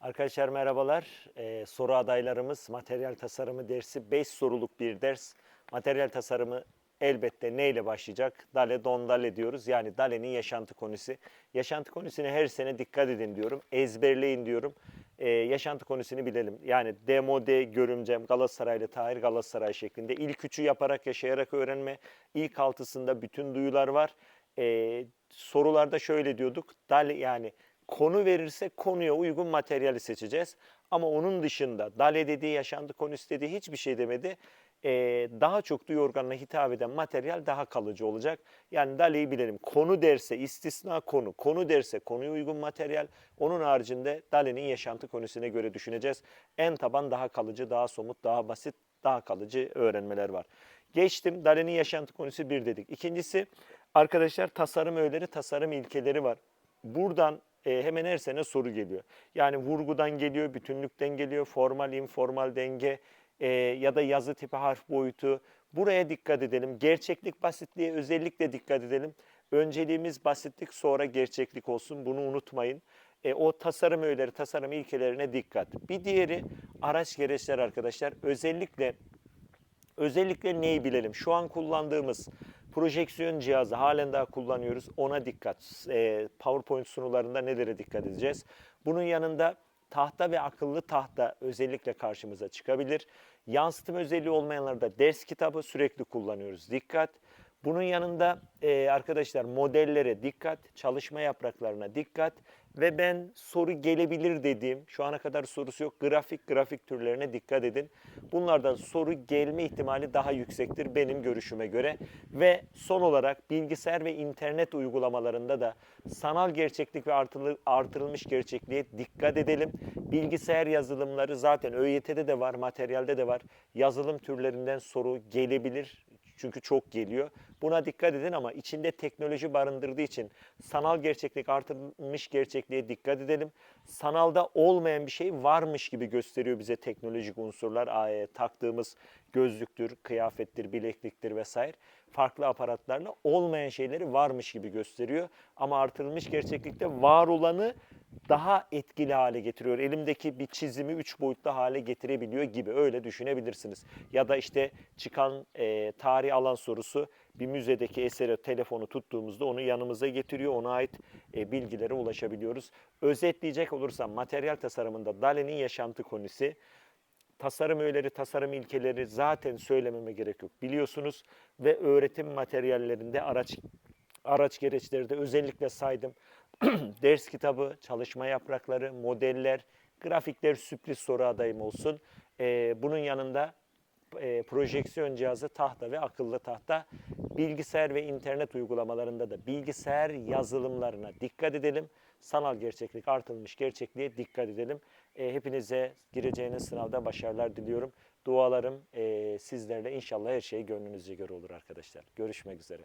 Arkadaşlar merhabalar. Ee, soru adaylarımız materyal tasarımı dersi 5 soruluk bir ders. Materyal tasarımı elbette neyle başlayacak? Dale don dale diyoruz. Yani Dale'nin yaşantı konusu. Yaşantı konusuna her sene dikkat edin diyorum. Ezberleyin diyorum. Ee, yaşantı konusunu bilelim. Yani demode, görümcem, Galatasaraylı Tahir Galatasaray şeklinde. İlk üçü yaparak, yaşayarak öğrenme. İlk altısında bütün duyular var. Ee, sorularda şöyle diyorduk. Dale yani konu verirse konuya uygun materyali seçeceğiz. Ama onun dışında Dale dediği, yaşantı konusu dediği hiçbir şey demedi. Ee, daha çok duyu organına hitap eden materyal daha kalıcı olacak. Yani Dale'yi bilelim. Konu derse istisna konu, konu derse konuya uygun materyal. Onun haricinde Dale'nin yaşantı konusuna göre düşüneceğiz. En taban daha kalıcı, daha somut, daha basit, daha kalıcı öğrenmeler var. Geçtim. Dale'nin yaşantı konusu bir dedik. İkincisi arkadaşlar tasarım öğeleri, tasarım ilkeleri var. Buradan e, hemen her sene soru geliyor. Yani vurgudan geliyor, bütünlükten geliyor, formal, informal denge e, ya da yazı tipi harf boyutu. Buraya dikkat edelim. Gerçeklik, basitliğe özellikle dikkat edelim. Önceliğimiz basitlik, sonra gerçeklik olsun. Bunu unutmayın. E, o tasarım öğeleri, tasarım ilkelerine dikkat. Bir diğeri araç gereçler arkadaşlar. Özellikle Özellikle neyi bilelim? Şu an kullandığımız projeksiyon cihazı halen daha kullanıyoruz. Ona dikkat. Ee, PowerPoint sunularında nelere dikkat edeceğiz? Bunun yanında tahta ve akıllı tahta özellikle karşımıza çıkabilir. Yansıtım özelliği olmayanlarda ders kitabı sürekli kullanıyoruz. Dikkat. Bunun yanında e, arkadaşlar modellere dikkat, çalışma yapraklarına dikkat ve ben soru gelebilir dediğim, şu ana kadar sorusu yok, grafik grafik türlerine dikkat edin. Bunlardan soru gelme ihtimali daha yüksektir benim görüşüme göre. Ve son olarak bilgisayar ve internet uygulamalarında da sanal gerçeklik ve artırılmış gerçekliğe dikkat edelim. Bilgisayar yazılımları zaten ÖYT'de de var, materyalde de var. Yazılım türlerinden soru gelebilir. Çünkü çok geliyor. Buna dikkat edin ama içinde teknoloji barındırdığı için sanal gerçeklik artırılmış gerçekliğe dikkat edelim. Sanalda olmayan bir şey varmış gibi gösteriyor bize teknolojik unsurlar. Aa, Taktığımız gözlüktür, kıyafettir, bilekliktir vesaire. Farklı aparatlarla olmayan şeyleri varmış gibi gösteriyor. Ama artırılmış gerçeklikte var olanı daha etkili hale getiriyor. Elimdeki bir çizimi üç boyutlu hale getirebiliyor gibi öyle düşünebilirsiniz. Ya da işte çıkan e, tarih alan sorusu bir müzedeki eseri telefonu tuttuğumuzda onu yanımıza getiriyor. Ona ait e, bilgilere ulaşabiliyoruz. Özetleyecek olursam materyal tasarımında Dale'nin yaşantı konusu tasarım öğeleri, tasarım ilkeleri zaten söylememe gerek yok. Biliyorsunuz ve öğretim materyallerinde araç araç gereçleri de özellikle saydım. Ders kitabı, çalışma yaprakları, modeller, grafikler sürpriz soru adayım olsun. Ee, bunun yanında e, projeksiyon cihazı, tahta ve akıllı tahta. Bilgisayar ve internet uygulamalarında da bilgisayar yazılımlarına dikkat edelim. Sanal gerçeklik, artılmış gerçekliğe dikkat edelim. E, hepinize gireceğiniz sınavda başarılar diliyorum. Dualarım e, sizlerle inşallah her şey gönlünüzce göre olur arkadaşlar. Görüşmek üzere.